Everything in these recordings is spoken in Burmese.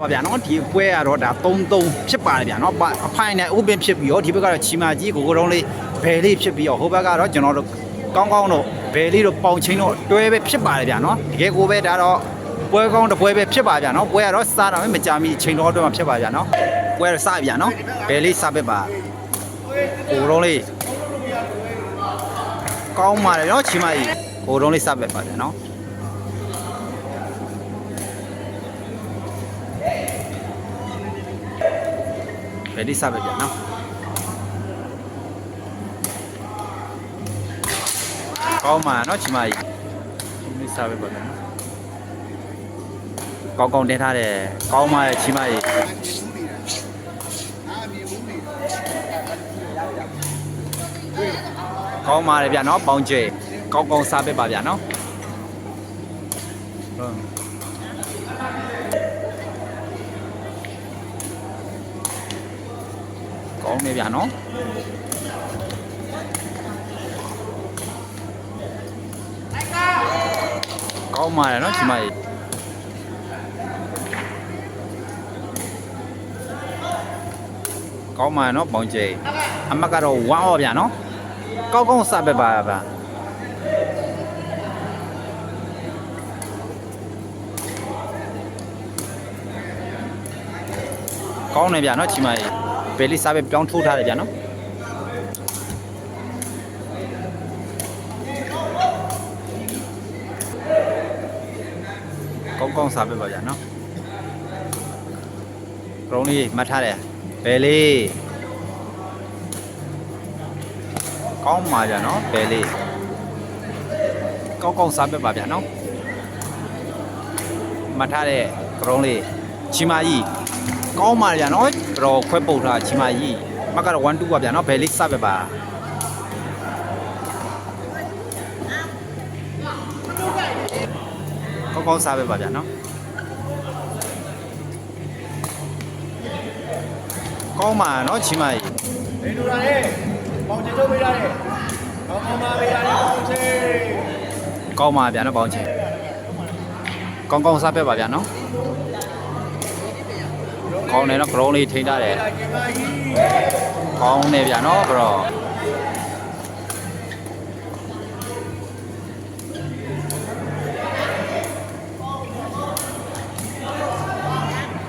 ပါဗျာနော်ဒီပွဲကတော့ဒါ3-3ဖြစ်ပါတယ်ဗျာနော်အဖိုင်နဲ့ open ဖြစ်ပြီးတော့ဒီဘက်ကတော့ချီမာကြီးကိုကိုတုံးလေးဘယ်လေးဖြစ်ပြီးတော့ဟိုဘက်ကတော့ကျွန်တော်တို့ကောင်းကောင်းတော့ဘယ်လေးတော့ပေါင်ချင်းတော့တွဲပဲဖြစ်ပါတယ်ဗျာနော်တကယ်ကိုပဲဒါတော့ပွဲကောင်းတစ်ပွဲပဲဖြစ်ပါဗျာနော်ပွဲကတော့စားတော့မကြမီချိန်တော်တော့မှဖြစ်ပါဗျာနော်ပွဲတော့စားဗျာနော်ဘယ်လေးစားပဲပါကိုတုံးလေးကောင်းပါတယ်နော်ချီမာကြီးကိုတုံးလေးစားပဲပါဗျာနော် ဘယ်ဒီစားပဲဗျာနော်ကောင်းပါနော်ချီမကြီးဒီစားပဲပါဗျာနော်ကောင်းကောင်းတင်ထားတယ်ကောင်းပါရဲ့ချီမကြီးကောင်းပါတယ်ဗျာနော်ပေါင်ကျဲကောင်းကောင်းစားပဲပါဗျာနော်ဟုတ် ကောင်းနေဗျာနော်ကောင်းပါတယ်နော်ချီမကြီးကောင်းပါနော်ပေါင်ကျဲအမတ်ကတော့ဝမ်းပါဗျာနော်ကောင်းကောင်းစားပဲပါဗျာကောင်းနေဗျာနော်ချီမကြီး ဘယ်လေးစားပဲပြောင်းထိုးထားတယ်ဗျာနော်ကောင်းကောင်းစားပဲပါဗျာနော်ကရုံးလေးမှတ်ထားတယ်ဘယ်လေးကောင်းပါဗျာနော်ဘယ်လေးကောင်းကောင်းစားပဲပါဗျာနော်မှတ်ထားတဲ့ကရုံးလေးချီမကြီး ကောင်းပါဗျာနော်တော်ခွဲပုတ်ထားချီမကြီးမကတော့1 2ပါဗျာနော်ဘယ်လေးစပဲပါကောင်းကောင်းစားပဲပါဗျာနော်ကောင်းပါနော်ချီမကြီးဘယ်လိုလာလဲပေါင်ချင်ထုတ်ပေးရတယ်ပေါင်မမပေးရတယ်ပေါင်ချင်ကောင်းပါဗျာနော်ပေါင်းချင်ကောင်းကောင်းစားပဲပါဗျာနော် ကောင်းတယ်နော် ground လေးထိန်းထားတယ်လာကျင်ပါကြီးကောင်းနေဗျာနော်ဘရော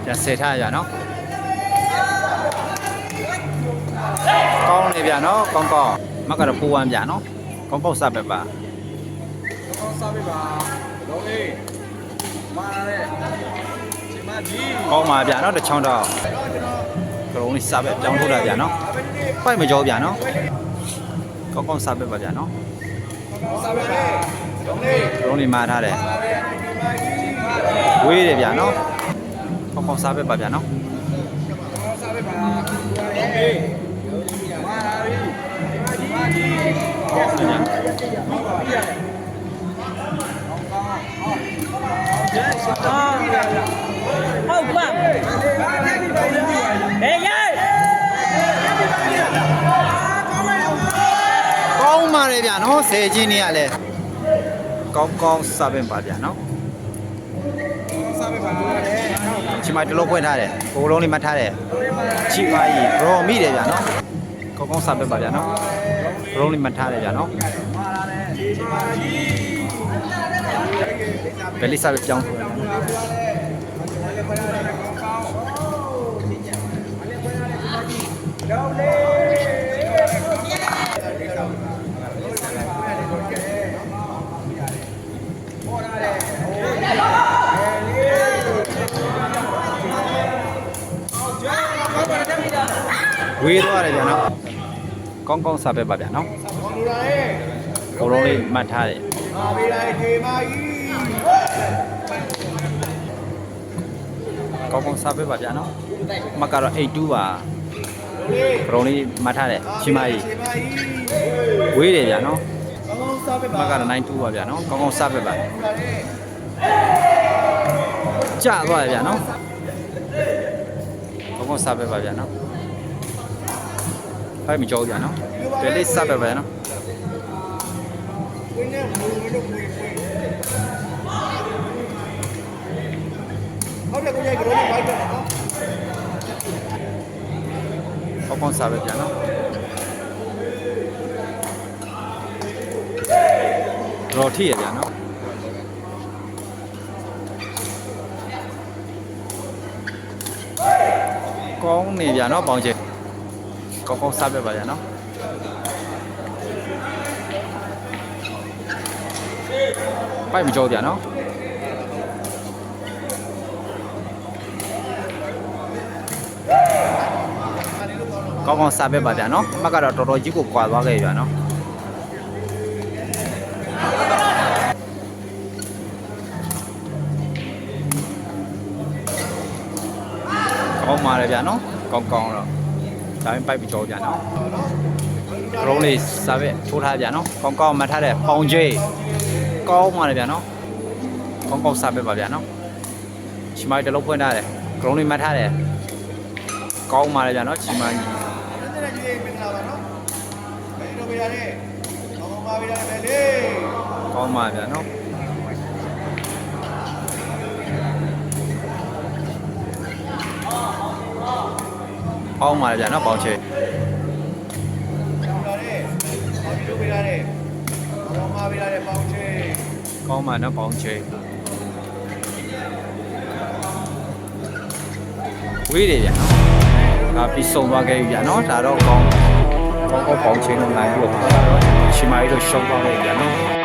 ပြန်ဆက်ထားရနော်ကောင်းနေဗျာနော်ကောင်းကောင်းမကတော့ပူဝမ်းဗျာနော်ကောင်းပေါက်စပဲပါကောင်းစားပေးပါလုံးလေးမာရဲချင်မကြီး ကောင်းပါဗျာနော်တစ်ချောင်းတော့တော့ကျွန်တော်ကရုံးလေးစပဲပြောင်းထုတ်တာဗျာနော်အဘယ်နည်းပိုက်မကြောဗျာနော်ကောင်းကောင်းစပဲပါဗျာနော်ကောင်းစားပေးလေလုံးလေးကရုံးလေးမာထားတယ်မာရဲချင်မကြီးမာရဲဝေးတယ်ဗျာနော်ကောင်းကောင်းစားပဲပါဗျာနော်ကောင်းစားပေးပါလုံးလေးမာရဲချင်မကြီးကောင်းနေဗျာဟုတ်ပါ ဘယ်ရိုက်ကောင်းပါတယ်ဗျာနော်ဆယ်ချင်းနေရလဲကောင်းကောင်းစားပဲပါဗျာနော်စားပေးပါလေချီမတလုံးဖွင့်ထားတယ်ကိုယ်လုံးလေးမှတ်ထားတယ်ချီမကြီးဘရောမိတယ်ဗျာနော်ကောင်းကောင်းစားပဲပါဗျာနော်ဘရောလေးမှတ်ထားတယ်ဗျာနော်ဘယ်လေးစားပဲပြောင်းထုတ်တယ် ဝေးသွားတယ်ဗျာနော်ကောင်းကောင်းစားပဲပါဗျာနော်ကောင်းလူလာလေကိုယ်လုံးလေးမှတ်ထားတယ်မာပေးလိုက်ခေမကြီး ကောင်းကောင်းစားပဲပါဗျာနော်မကတော့82ပါလုံးလေးကရုံးလေးမှတ်ထားတယ်ချီမကြီးချင်မကြီးဝေးတယ်ဗျာနော်ကောင်းကောင်းစားပေးပါမကတော့92ပါဗျာနော်ကောင်းကောင်းစားပဲပါလာလေကြသွားတယ်ဗျာနော်ကောင်းကောင်းစားပဲပါဗျာနော်ဖိုက်မကြောက်ဗျာနော်ဘယ်လေးစားပဲပါဗျာနော်ဝင်းနဲ့မူလို့မွေးမွေး ဟုတ်တယ်ကိုကြီးကတော့ဘိုက်တော့နော်ကောင်းကောင်းစားပဲဗျာနော်တော်ထီရဗျာနော်ကောင်းနေဗျာနော်ပေါင်ချေကောင်းကောင်းစားပဲပါဗျာနော်ပိုက်မကြောဗျာနော် ကောင်းကောင်းစားပဲပါဗျာနော်အမကတော့တော်တော်ကြီးကိုကွာသွားခဲ့ဗျာနော်ကောင်းပါလေဗျာနော်ကောင်းကောင်းတော့ဒါပေမဲ့ပိုက်မကြောဗျာနော်ကရုံးလေးစားပဲထိုးထားဗျာနော်ကောင်းကောင်းမှတ်ထားတဲ့ပေါင်ချေကောင်းပါလေဗျာနော်ကောင်းကောင်းစားပဲပါဗျာနော်ချီမိုက်တစ်လုံးဖွင့်ထားတယ်ကရုံးလေးမှတ်ထားတယ် ကောင်းပါလေဗျာနော်ချီမိုက်နည်းနည်းကြီးမင်္ဂလာပါနော်ဘယ်လိုပြ ဒါပြီးစုံသွားခဲ့ပြီဗျာနော်ဒါတော့ကောင်းကောင်းကောင်းပေါင်ချေလို့နိုင်ပြီးတော့ချီမိုင်းတို့ရှုံးသွားခဲ့ပြီဗျာနော်